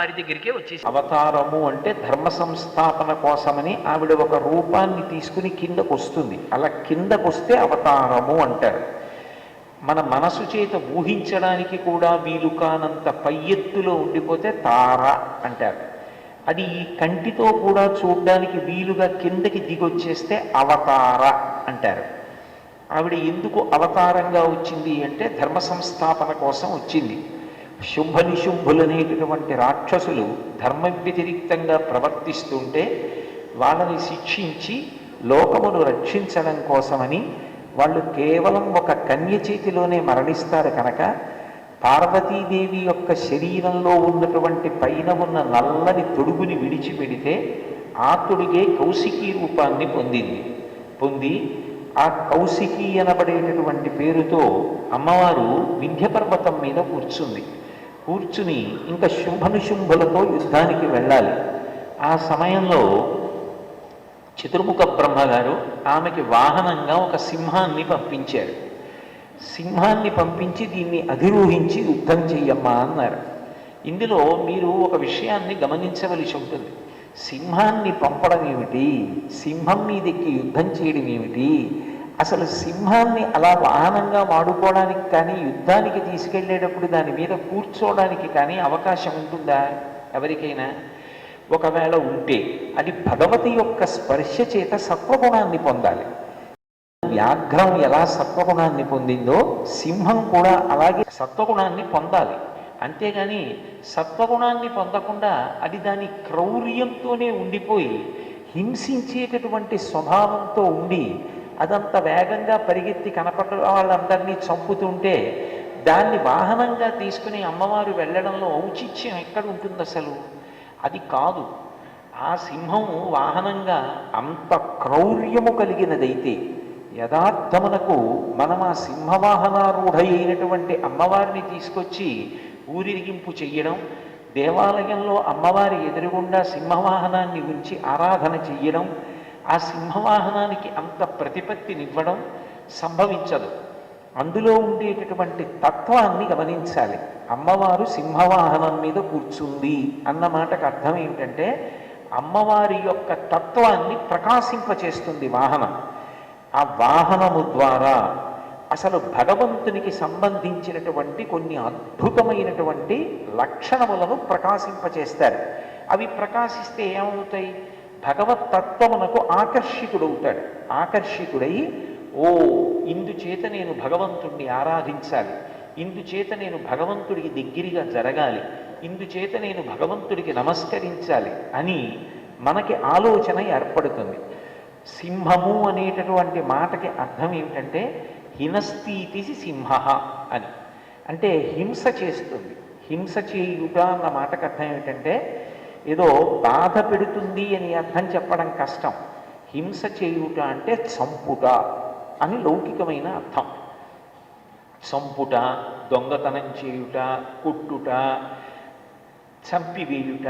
వారి దగ్గరికే వచ్చేసి అవతారము అంటే ధర్మ సంస్థాపన కోసమని ఆవిడ ఒక రూపాన్ని తీసుకుని కిందకు వస్తుంది. అలా కిందకు వస్తే అవతారము అంటారు. మన మనసు చేత ఊహించడానికి కూడా వీలు కానంత పై ఎత్తులో ఉండిపోతే తార అంటారు. అది ఈ కంటితో కూడా చూడడానికి వీలుగా కిందకి దిగొచ్చేస్తే అవతార అంటారు. ఆవిడ ఎందుకు అవతారంగా వచ్చింది అంటే ధర్మ సంస్థాపన కోసం వచ్చింది. శుభ నిశుభులనేటటువంటి రాక్షసులు ధర్మ వ్యతిరిక్తంగా ప్రవర్తిస్తుంటే వాళ్ళని శిక్షించి లోకమును రక్షించడం కోసమని వాళ్ళు కేవలం ఒక కన్య చేతిలోనే మరణిస్తారు కనుక పార్వతీదేవి యొక్క శరీరంలో ఉన్నటువంటి పైన ఉన్న నల్లని తొడుగుని విడిచిపెడితే ఆ తొడుగే కౌశికీ రూపాన్ని పొందింది. పొంది ఆ కౌశికీ అనబడేటటువంటి పేరుతో అమ్మవారు వింధ్యపర్వతం మీద కూర్చుంది. కూర్చుని ఇంకా శుంభనుశుంభులతో యుద్ధానికి వెళ్ళాలి. ఆ సమయంలో చతుర్ముఖ బ్రహ్మగారు ఆమెకి వాహనంగా ఒక సింహాన్ని పంపించారు. సింహాన్ని పంపించి దీన్ని అధిరోహించి యుద్ధం చెయ్యమ్మా అన్నారు. ఇందులో మీరు ఒక విషయాన్ని గమనించవలసి ఉంటుంది. సింహాన్ని పంపడం ఏమిటి? సింహం మీదెక్కి యుద్ధం చేయడం ఏమిటి? అసలు సింహాన్ని అలా వాహనంగా వాడుకోవడానికి కానీ యుద్ధానికి తీసుకెళ్ళేటప్పుడు దాని మీద కూర్చోవడానికి కానీ అవకాశం ఉంటుందా? ఎవరికైనా? ఒకవేళ ఉంటే అది భగవతి యొక్క స్పర్శ చేత సత్వగుణాన్ని పొందాలి. వ్యాఘ్రం ఎలా సత్వగుణాన్ని పొందిందో సింహం కూడా అలాగే సత్వగుణాన్ని పొందాలి. అంతేగాని సత్వగుణాన్ని పొందకుండా అది దాని క్రౌర్యంతోనే ఉండిపోయి హింసించేటటువంటి స్వభావంతో ఉండి అదంత వేగంగా పరిగెత్తి కనపడ వాళ్ళందరినీ చంపుతుంటే దాన్ని వాహనంగా తీసుకుని అమ్మవారు వెళ్ళడంలో ఔచిత్యం ఎక్కడ ఉంటుంది అసలు అది కాదు. ఆ సింహం వాహనంగా అంత క్రౌర్యము కలిగినదైతే యథార్థమునకు మనం ఆ సింహవాహనారూఢ అయినటువంటి అమ్మవారిని తీసుకొచ్చి ఊరిరిగింపు చెయ్యడం దేవాలయంలో అమ్మవారి ఎదురుగుండా సింహవాహనాన్ని ఉంచి ఆరాధన చెయ్యడం ఆ సింహవాహనానికి అంత ప్రతిపత్తినివ్వడం సంభవించదు. అందులో ఉండేటటువంటి తత్వాన్ని గమనించాలి. అమ్మవారు సింహవాహనం మీద కూర్చుంది అన్న మాటకు అర్థం ఏంటంటే అమ్మవారి యొక్క తత్వాన్ని ప్రకాశింపచేస్తుంది వాహనం. ఆ వాహనము ద్వారా అసలు భగవంతునికి సంబంధించినటువంటి కొన్ని అద్భుతమైనటువంటి లక్షణములను ప్రకాశింపచేస్తారు. అవి ప్రకాశిస్తే ఏమవుతాయి? భగవత్ తత్వమునకు ఆకర్షితుడవుతాడు. ఆకర్షితుడై ఓ ఇందుచేత నేను భగవంతుణ్ణి ఆరాధించాలి. ఇందుచేత నేను భగవంతుడికి దగ్గరగా జరగాలి. ఇందుచేత నేను భగవంతుడికి నమస్కరించాలి అని మనకి ఆలోచన ఏర్పడుతుంది. సింహము అనేటటువంటి మాటకి అర్థం ఏమిటంటే హినస్థీతి సింహ అని. అంటే హింస చేస్తుంది. హింస చేయుట అన్న మాటకు అర్థం ఏమిటంటే ఏదో బాధ పెడుతుంది అని అర్థం చెప్పడం కష్టం. హింస చేయుట అంటే చంపుట అని లౌకికమైన అర్థం. చంపుట దొంగతనం చేయుట కొట్టుట చంపివేయుట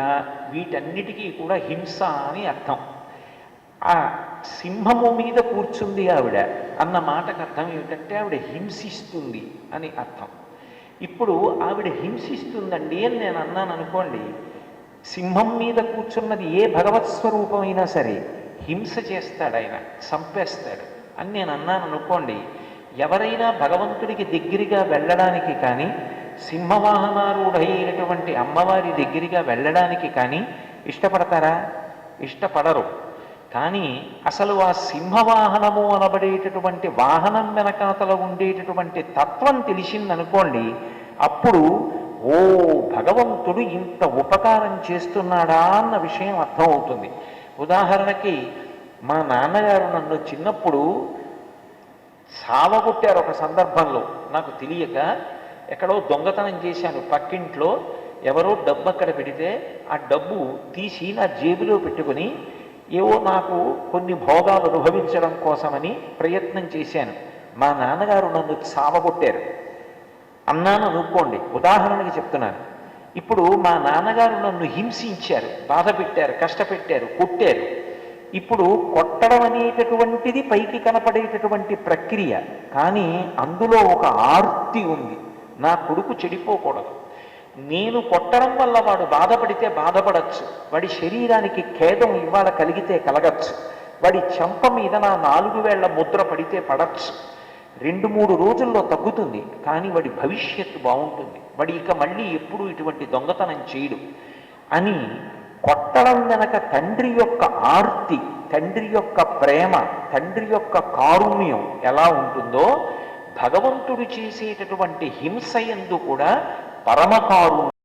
వీటన్నిటికీ కూడా హింస అని అర్థం. ఆ సింహము మీద కూర్చుంది ఆవిడ అన్న మాటకు అర్థం ఏమిటంటే ఆవిడ హింసిస్తుంది అని అర్థం. ఇప్పుడు ఆవిడ హింసిస్తుందండి అని నేను అన్నాను అనుకోండి సింహం మీద కూర్చున్నది ఏ భగవత్ స్వరూపమైనా సరే హింస చేస్తాడు ఆయన చంపేస్తాడు. అని నేను అన్నాను అనుకోండి ఎవరైనా భగవంతుడికి దగ్గరగా వెళ్ళడానికి కానీ సింహవాహనారూఢైనటువంటి అమ్మవారి దగ్గరగా వెళ్ళడానికి కానీ ఇష్టపడతారా? ఇష్టపడరు. కానీ అసలు ఆ సింహవాహనము అనబడేటటువంటి వాహనం వెనకాతల ఉండేటటువంటి తత్వం తెలిసిందనుకోండి అప్పుడు ఓ భగవంతుడు ఇంత ఉపకారం చేస్తున్నాడా అన్న విషయం అర్థమవుతుంది. ఉదాహరణకి మా నాన్నగారు నన్ను చిన్నప్పుడు సావగొట్టారు ఒక సందర్భంలో. నాకు తెలియక ఎక్కడో దొంగతనం చేశాను పక్కింట్లో. ఎవరో డబ్బు అక్కడ పెడితే ఆ డబ్బు తీసి నా జేబులో పెట్టుకుని ఏవో నాకు కొన్ని భోగాలు అనుభవించడం కోసమని ప్రయత్నం చేశాను. మా నాన్నగారు నన్ను సావగొట్టారు అన్నాను అనుకోండి. ఉదాహరణకి చెప్తున్నాను. ఇప్పుడు మా నాన్నగారు నన్ను హింసించారు బాధ పెట్టారు కష్టపెట్టారు కొట్టారు. ఇప్పుడు కొట్టడం అనేటటువంటిది పైకి కనపడేటటువంటి ప్రక్రియ. కానీ అందులో ఒక ఆర్తి ఉంది. నా కొడుకు చెడిపోకూడదు. నేను కొట్టడం వల్ల వాడు బాధపడితే బాధపడచ్చు. వాడి శరీరానికి ఖేదం ఇవాళ కలిగితే కలగచ్చు. వాడి చెంప మీద నా నాలుగు వేళ్ళ ముద్ర పడితే పడచ్చు. రెండు మూడు రోజుల్లో తగ్గుతుంది కానీ వాడి భవిష్యత్తు బాగుంటుంది. వాడి ఇక మళ్ళీ ఎప్పుడూ ఇటువంటి దొంగతనం చేయడు. అని కొట్టడం వెనక తండ్రి యొక్క ఆర్తి తండ్రి యొక్క ప్రేమ తండ్రి యొక్క కారుణ్యం ఎలా ఉంటుందో భగవంతుడు చేసేటటువంటి హింస ఎందు కూడా పరమ కారుణ్యం